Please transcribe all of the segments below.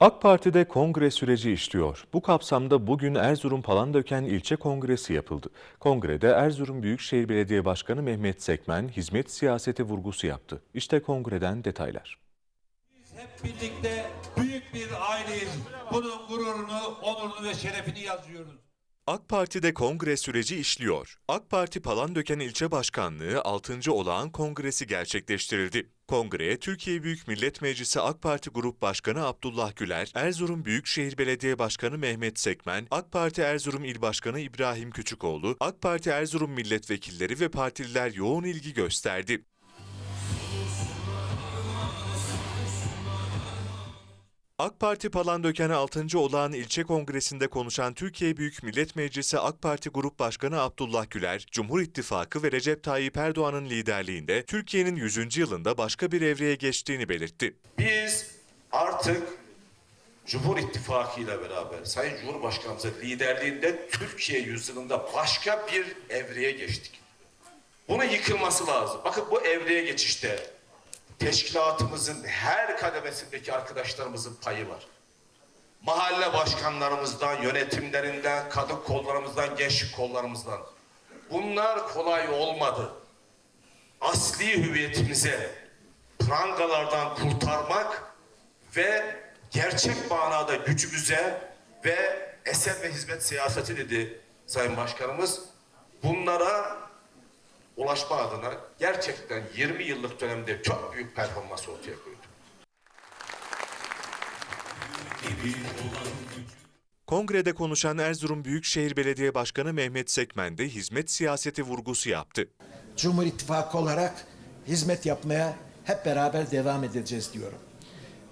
AK Parti'de kongre süreci işliyor. Bu kapsamda bugün Erzurum Palandöken ilçe kongresi yapıldı. Kongrede Erzurum Büyükşehir Belediye Başkanı Mehmet Sekmen hizmet siyaseti vurgusu yaptı. İşte kongreden detaylar. Biz hep birlikte büyük bir aileyiz. Bunun gururunu, onurunu ve şerefini yazıyoruz. AK Parti'de kongre süreci işliyor. AK Parti Palandöken İlçe Başkanlığı 6. Olağan Kongresi gerçekleştirildi. Kongreye Türkiye Büyük Millet Meclisi AK Parti Grup Başkanı Abdullah Güler, Erzurum Büyükşehir Belediye Başkanı Mehmet Sekmen, AK Parti Erzurum İl Başkanı İbrahim Küçükoğlu, AK Parti Erzurum milletvekilleri ve partililer yoğun ilgi gösterdi. AK Parti Palandöken 6. Olağan İlçe Kongresi'nde konuşan Türkiye Büyük Millet Meclisi AK Parti Grup Başkanı Abdullah Güler, Cumhur İttifakı ve Recep Tayyip Erdoğan'ın liderliğinde Türkiye'nin 100. yılında başka bir evreye geçtiğini belirtti. Biz artık Cumhur İttifakı ile beraber Sayın Cumhurbaşkanımızın liderliğinde Türkiye yüzyılında başka bir evreye geçtik. Bunun yıkılması lazım. Bakın bu evreye geçişte teşkilatımızın her kademesindeki arkadaşlarımızın payı var. Mahalle başkanlarımızdan, yönetimlerinden, kadın kollarımızdan, gençlik kollarımızdan. Bunlar kolay olmadı. Asli hüviyetimize prangalardan kurtarmak ve gerçek manada gücümüze ve eser ve hizmet siyaseti dedi Sayın Başkanımız. Bunlara ulaşma adına gerçekten 20 yıllık dönemde çok büyük performans ortaya koydu. Kongrede konuşan Erzurum Büyükşehir Belediye Başkanı Mehmet Sekmen de hizmet siyaseti vurgusu yaptı. Cumhur İttifakı olarak hizmet yapmaya hep beraber devam edeceğiz diyorum.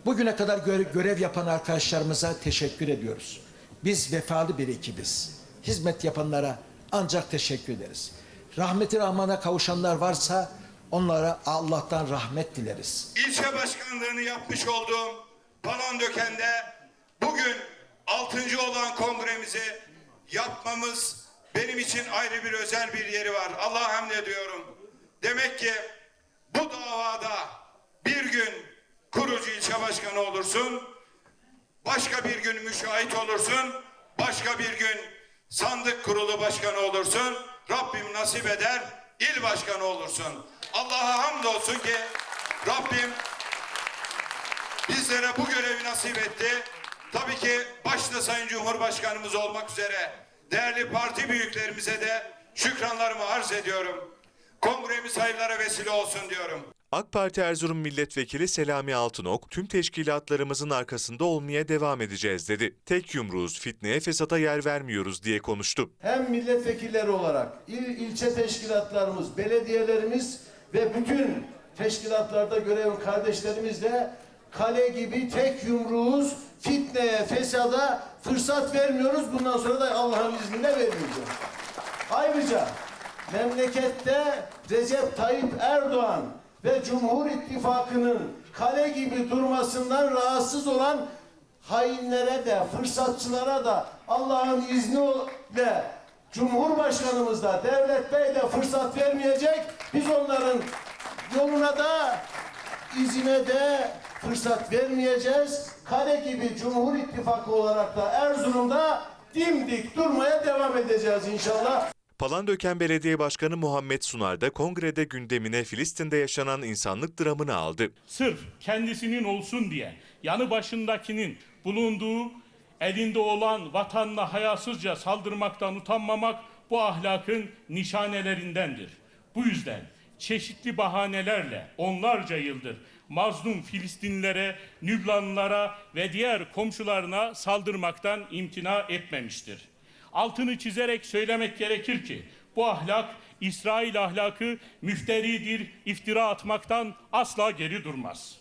Bugüne kadar gö- görev yapan arkadaşlarımıza teşekkür ediyoruz. Biz vefalı bir ekibiz. Hizmet yapanlara ancak teşekkür ederiz. Rahmeti Rahman'a kavuşanlar varsa onlara Allah'tan rahmet dileriz. ilçe başkanlığını yapmış olduğum Palandöken'de bugün 6. olan kongremizi yapmamız benim için ayrı bir özel bir yeri var. Allah'a hamd ediyorum. Demek ki bu davada bir gün kurucu ilçe başkanı olursun, başka bir gün müşahit olursun, başka bir gün sandık kurulu başkanı olursun, Rabbim nasip eder, il başkanı olursun. Allah'a hamdolsun ki Rabbim bizlere bu görevi nasip etti. Tabii ki başta Sayın Cumhurbaşkanımız olmak üzere değerli parti büyüklerimize de şükranlarımı arz ediyorum. Kongremiz hayırlara vesile olsun diyorum. AK Parti Erzurum Milletvekili Selami Altınok, tüm teşkilatlarımızın arkasında olmaya devam edeceğiz dedi. Tek yumruğuz, fitneye fesata yer vermiyoruz diye konuştu. hem milletvekilleri olarak il, ilçe teşkilatlarımız, belediyelerimiz ve bütün teşkilatlarda görev kardeşlerimiz de kale gibi tek yumruğuz, fitneye, fesada fırsat vermiyoruz. Bundan sonra da Allah'ın izniyle vermeyeceğiz. Ayrıca memlekette Recep Tayyip Erdoğan ve Cumhur İttifakı'nın kale gibi durmasından rahatsız olan hainlere de fırsatçılara da Allah'ın izniyle Cumhurbaşkanımız da Devlet Bey de fırsat vermeyecek. Biz onların yoluna da izine de fırsat vermeyeceğiz. Kale gibi Cumhur İttifakı olarak da Erzurum'da dimdik durmaya devam edeceğiz inşallah. Palandöken Belediye Başkanı Muhammed Sunar da kongrede gündemine Filistin'de yaşanan insanlık dramını aldı. sırf kendisinin olsun diye yanı başındakinin bulunduğu elinde olan vatanına hayasızca saldırmaktan utanmamak bu ahlakın nişanelerindendir. Bu yüzden çeşitli bahanelerle onlarca yıldır mazlum Filistinlilere, Lübnanlılara ve diğer komşularına saldırmaktan imtina etmemiştir. Altını çizerek söylemek gerekir ki bu ahlak İsrail ahlakı müfteridir, iftira atmaktan asla geri durmaz.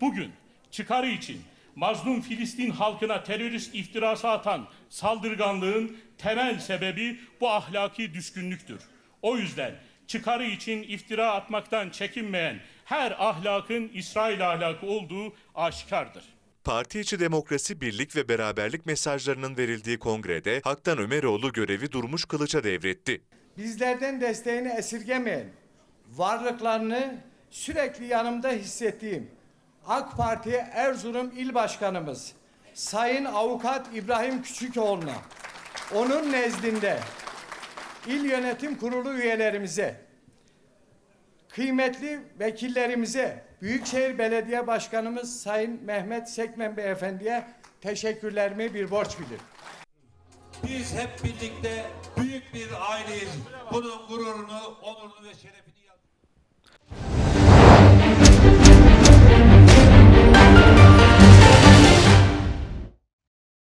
Bugün çıkarı için mazlum Filistin halkına terörist iftirası atan saldırganlığın temel sebebi bu ahlaki düşkünlüktür. O yüzden çıkarı için iftira atmaktan çekinmeyen her ahlakın İsrail ahlakı olduğu aşikardır. Parti içi demokrasi, birlik ve beraberlik mesajlarının verildiği kongrede Haktan Ömeroğlu görevi Durmuş Kılıç'a devretti. bizlerden desteğini esirgemeyen, varlıklarını sürekli yanımda hissettiğim AK Parti Erzurum İl Başkanımız Sayın Avukat İbrahim Küçükoğlu'na, onun nezdinde il yönetim kurulu üyelerimize, kıymetli vekillerimize, Büyükşehir Belediye Başkanımız Sayın Mehmet Sekmen Beyefendi'ye teşekkürlerimi bir borç bilirim. Biz hep birlikte büyük bir aileyiz. Bunun gururunu, onurunu ve şerefini.